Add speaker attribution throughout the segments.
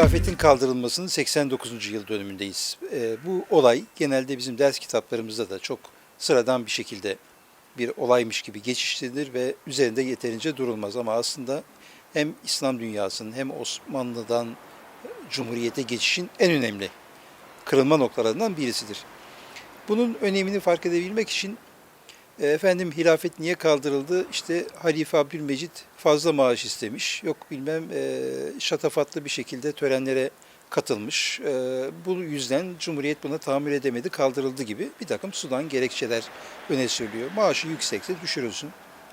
Speaker 1: Hilafetin kaldırılmasının 89. yıl dönümündeyiz. Ee, bu olay genelde bizim ders kitaplarımızda da çok sıradan bir şekilde bir olaymış gibi geçiştirilir ve üzerinde yeterince durulmaz. Ama aslında hem İslam dünyasının hem Osmanlı'dan Cumhuriyete geçişin en önemli kırılma noktalarından birisidir. Bunun önemini fark edebilmek için e, efendim hilafet niye kaldırıldı? İşte Halife Abdülmecit fazla maaş istemiş. Yok bilmem e, şatafatlı bir şekilde törenlere katılmış. E, bu yüzden Cumhuriyet buna tahammül edemedi, kaldırıldı gibi bir takım sudan gerekçeler öne sürülüyor. Maaşı yüksekse düşürülsün.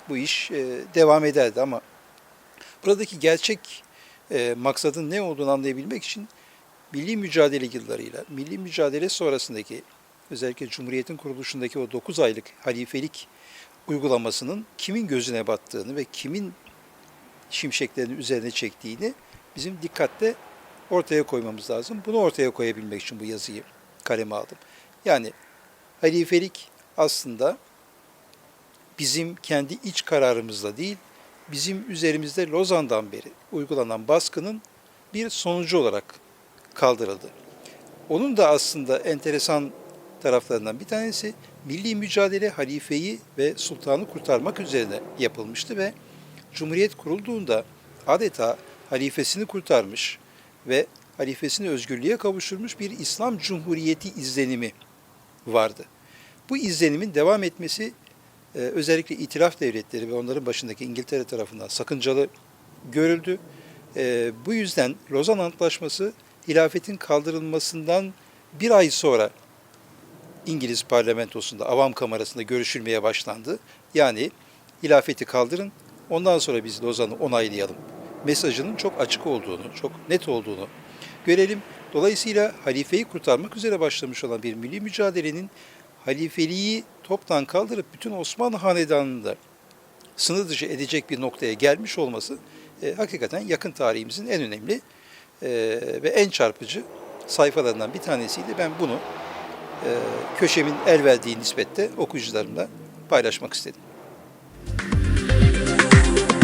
Speaker 1: Bu iş e, devam ederdi ama buradaki gerçek e, maksadın ne olduğunu anlayabilmek için milli mücadele yıllarıyla, milli mücadele sonrasındaki özellikle Cumhuriyet'in kuruluşundaki o 9 aylık halifelik uygulamasının kimin gözüne battığını ve kimin şimşeklerini üzerine çektiğini bizim dikkatle ortaya koymamız lazım. Bunu ortaya koyabilmek için bu yazıyı kaleme aldım. Yani halifelik aslında bizim kendi iç kararımızla değil, bizim üzerimizde Lozan'dan beri uygulanan baskının bir sonucu olarak kaldırıldı. Onun da aslında enteresan taraflarından bir tanesi milli mücadele halifeyi ve sultanı kurtarmak üzerine yapılmıştı ve Cumhuriyet kurulduğunda adeta halifesini kurtarmış ve halifesini özgürlüğe kavuşturmuş bir İslam Cumhuriyeti izlenimi vardı. Bu izlenimin devam etmesi e, özellikle itilaf devletleri ve onların başındaki İngiltere tarafından sakıncalı görüldü. E, Bu yüzden Lozan Antlaşması hilafetin kaldırılmasından bir ay sonra İngiliz parlamentosunda, avam kamerasında görüşülmeye başlandı. Yani hilafeti kaldırın, ondan sonra biz Lozan'ı onaylayalım. Mesajının çok açık olduğunu, çok net olduğunu görelim. Dolayısıyla halifeyi kurtarmak üzere başlamış olan bir milli mücadelenin halifeliği toptan kaldırıp bütün Osmanlı hanedanını da sınır dışı edecek bir noktaya gelmiş olması e, hakikaten yakın tarihimizin en önemli e, ve en çarpıcı sayfalarından bir tanesiydi. Ben bunu köşemin el verdiği nispette okuyucularımla paylaşmak istedim.